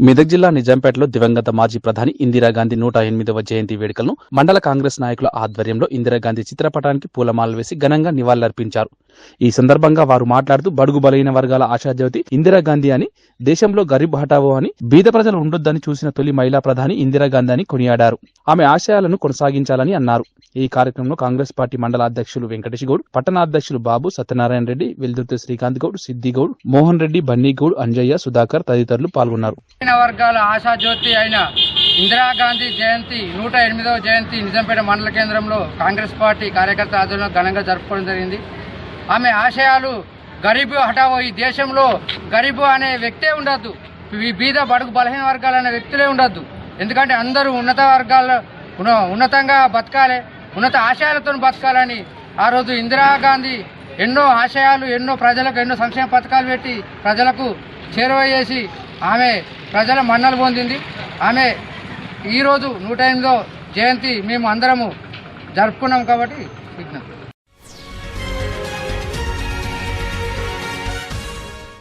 మెదక్ జిల్లా నిజాంపేటలో దివంగత మాజీ ప్రధాని ఇందిరాగాంధీ నూట ఎనిమిదవ జయంతి వేడుకలను మండల కాంగ్రెస్ నాయకుల ఆధ్వర్యంలో ఇందిరాగాంధీ చిత్రపటానికి పూలమాలలు వేసి ఘనంగా నివాళులర్పించారు. ఈ సందర్భంగా వారు మాట్లాడుతూ బడుగు బలైన వర్గాల ఆశాజ్యోతి ఇందిరాగాంధీ అని దేశంలో గరీబ్ హఠావో అని బీద ప్రజలు ఉండొద్దని చూసిన తొలి మహిళా ప్రధాని ఇందిరాగాంధీ అని కొనియాడారు. ఆమె ఆశయాలను కొనసాగించాలని అన్నారు. ఈ కార్యక్రమంలో కాంగ్రెస్ పార్టీ మండల అధ్యక్షులు వెంకటేష్ గౌడ్ పట్టణ అధ్యక్షులు బాబు సత్యనారాయణ రెడ్డి వెల్దుర్తి శ్రీకాంత్ గౌడ్ సిద్ది గౌడ్ మోహన్ రెడ్డి బన్నీ గౌడ్ అంజయ్య సుధాకర్ తదితరులు పాల్గొన్నారు. వర్గాల ఆశాజ్యోతి అయిన ఇందిరాగాంధీ జయంతి నూట ఎనిమిదవ జయంతి నిజంపేట మండల కేంద్రంలో కాంగ్రెస్ పార్టీ కార్యకర్త ఆధ్వర్యంలో ఘనంగా జరుపుకోవడం జరిగింది. ఆమె ఆశయాలు గరీబు హఠావో ఈ దేశంలో గరీబు అనే వ్యక్తే ఉండద్దు. ఈ బీద బడుగు బలహీన వర్గాలు అనే వ్యక్తులే ఉండద్దు. ఎందుకంటే అందరూ ఉన్నత వర్గాల్లో ఉన్న- ఉన్నతంగా బతకాలి ఉన్నత ఆశయాలతో బతకాలని ఆ రోజు ఇందిరాగాంధీ ఎన్నో ఆశయాలు ఎన్నో ప్రజలకు ఎన్నో సంక్షేమ పథకాలు పెట్టి ప్రజలకు చేరువ చేసి ఆమె ప్రజల మన్నలు పొందింది. ఆమె ఈరోజు నూట ఎనిమిదో జయంతి మేము అందరము జరుపుకున్నాం కాబట్టి విజ్ఞప్తి.